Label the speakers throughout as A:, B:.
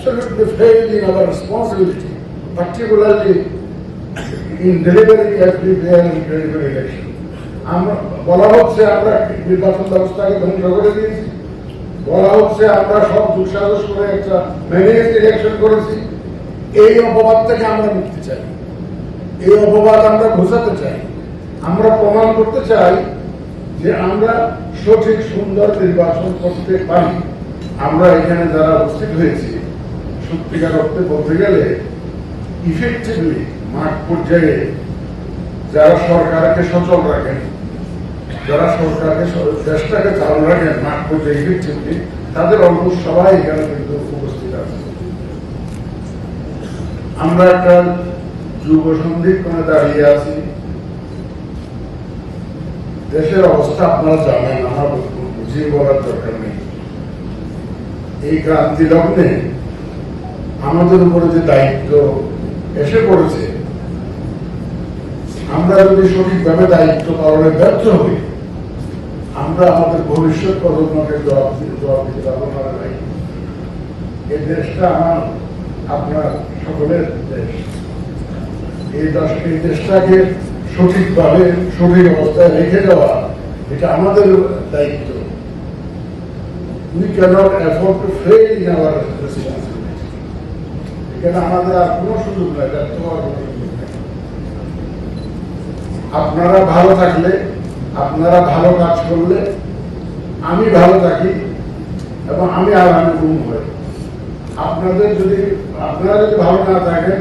A: absolutely failed in our responsibility, particularly in delivering fair and credible election. আমরা বলা হচ্ছে আমরা নির্বাচন ব্যবস্থাকে ধ্বংস করে দিয়েছি। বলা হচ্ছে আমরা সব দুঃসাহস করে একটা ম্যানেজড ইলেকশন করেছি। এই অপবাদ থেকে আমরা মুক্তি চাই। এই অপবাদ আমরা ঘোষাতে চাই। আমরা প্রমাণ করতে চাই যে আমরা সঠিক সুন্দর নির্বাচন করতে পারি। আমরা এখানে যারা উপস্থিত হয়েছি সত্যিকার অর্থে বলতে গেলে ইফেক্টিভলি মাঠ পর্যায়ে যারা সরকারকে সচল রাখেন, যারা সরকারকে দেশটাকে চালু রাখেন মাঠ পর্যায়ে ইফেক্টিভলি তাদের অলমোস্ট সবাই এখানে কিন্তু উপস্থিত আছে। আমরা একটা যুব সন্ধিক্ষণে দাঁড়িয়ে আছি। দেশের অবস্থা আপনারা জানেন, আমার বুঝিয়ে বলার দরকার নেই। এই ক্রান্তি লগ্নে আমাদের উপরে যে দায়িত্ব এসে পড়েছে, আমরা যদি সঠিকভাবে দায়িত্ব পালনে ব্যর্থ হই, আমরা আমাদের ভবিষ্যৎ প্রজন্মকে জবাব জবাব দিতে পারব না ভাই। এই দেশটা আমার, আপনার সকলের দেশ। এই দেশ এই দেশটাকে সঠিকভাবে, সঠিক অবস্থায় রেখে দেওয়া, এটা আমাদের দায়িত্ব। We cannot afford to fail in our responsibility এখানে আমাদের আর কোনো সুযোগ নাই হওয়ার কোনো আপনারা ভালো থাকলে, আপনারা ভালো কাজ করলে, আমি ভালো থাকি এবং আমি আর আমি গুম হই। আপনাদের যদি, আপনারা যদি ভালো না থাকেন,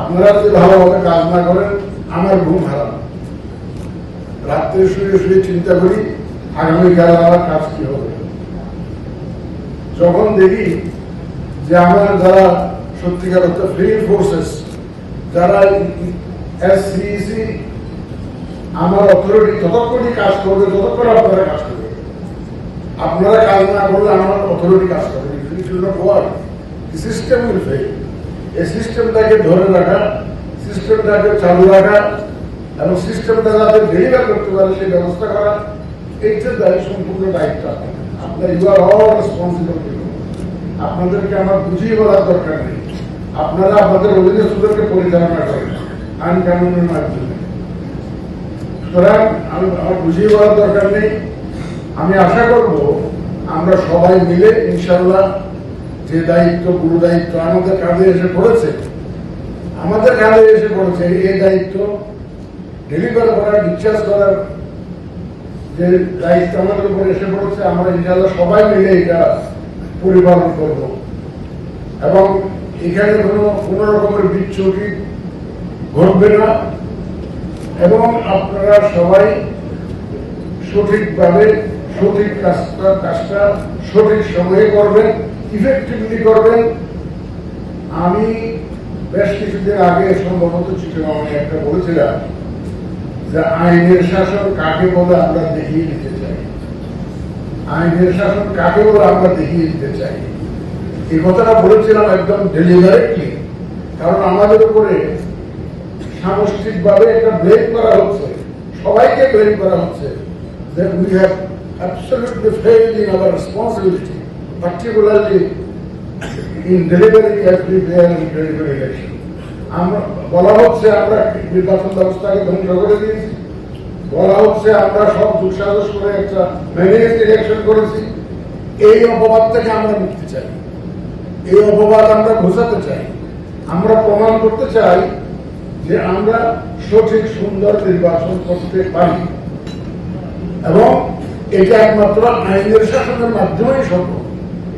A: আপনারা যদি ভালোভাবে কাজ না করেন, আমার ঘুম হারাম রাত্রে শুয়ে শুয়ে চিন্তা করি, আগামীকাল আমার কাজ কি হবে? যখন দেখি যে আমার যারা সত্যিকার অর্থে ফ্রি ফোর্সেস যারা এসসিসি আমার অথরিটি যতক্ষণই কাজ করবে ততক্ষণ আপনারা কাজ করবে আপনারা কাজ না করলে আমার অথরিটি কাজ করবে সিস্টেম উইল ফেল এই সিস্টেমটাকে ধরে রাখা সিস্টেমটাকে চালু রাখা এবং সিস্টেমটা যাতে ডেলিভার করতে পারে সেই ব্যবস্থা করা, এইটার দায়িত্ব সম্পূর্ণ দায়িত্ব আপনার। ইউ আর অল রেসপন্সিবল আপনাদেরকে আমার বুঝিয়ে বলার দরকার নেই। আপনারা আপনাদের অধীনস্থদেরকে পরিচালনা করেন, আইন কানুনের মাধ্যমে। সুতরাং আমি আমার বুঝিয়ে বলার দরকার নেই। আমি আশা করব আমরা সবাই মিলে ইনশাল্লাহ যে দায়িত্ব, গুরু দায়িত্ব আমাদের কাঁধে এসে পড়েছে, আমাদের কাঁধে এসে পড়েছে, এই দায়িত্ব ডেলিভার করার ডিসচার্জ করার যে দায়িত্ব আমাদের উপর এসে পড়েছে, আমরা ইনশাল্লাহ সবাই মিলে এটা পরিপালন করব। এবং এখানে কোনো কোনো রকমের বিচ্ছুটি ঘটবে না। এবং আপনারা সবাই সঠিকভাবে সঠিক কাজটা কাজটা সঠিক সময়ে করবেন ইফেক্টিভলি করবেন। আমি বেশ কিছুদিন আগে সম্ভবত চিঠিমামে একটা বলেছিলাম যে আইনের শাসন কাকে বলে আমরা দেখিয়ে দিতে চাই। আইনের শাসন কাকে বলে আমরা দেখিয়ে দিতে চাই? এই কথাটা বলেছিলাম একদম ডেলিভারেটলি কারণ আমাদের উপরে সামষ্টিকভাবে একটা ব্লেম করা হচ্ছে। সবাইকে ব্লেম করা হচ্ছে. আমরা, বলা হচ্ছে আমরা নির্বাচন ব্যবস্থাকে ধ্বংস করে দিয়েছি। বলা হচ্ছে আমরা সব দুঃসাহস করে একটা ম্যানেজড ইলেকশন করেছি। এই অপবাদ থেকে আমরা মুক্তি চাই। এই অপবাদ আমরা বোঝাতে চাই। আমরা প্রমাণ করতে চাই যে আমরা সঠিক, সুন্দর নির্বাচন করতে পারি। এবং এটা একমাত্র আইনের শাসনের মাধ্যমেই সম্ভব।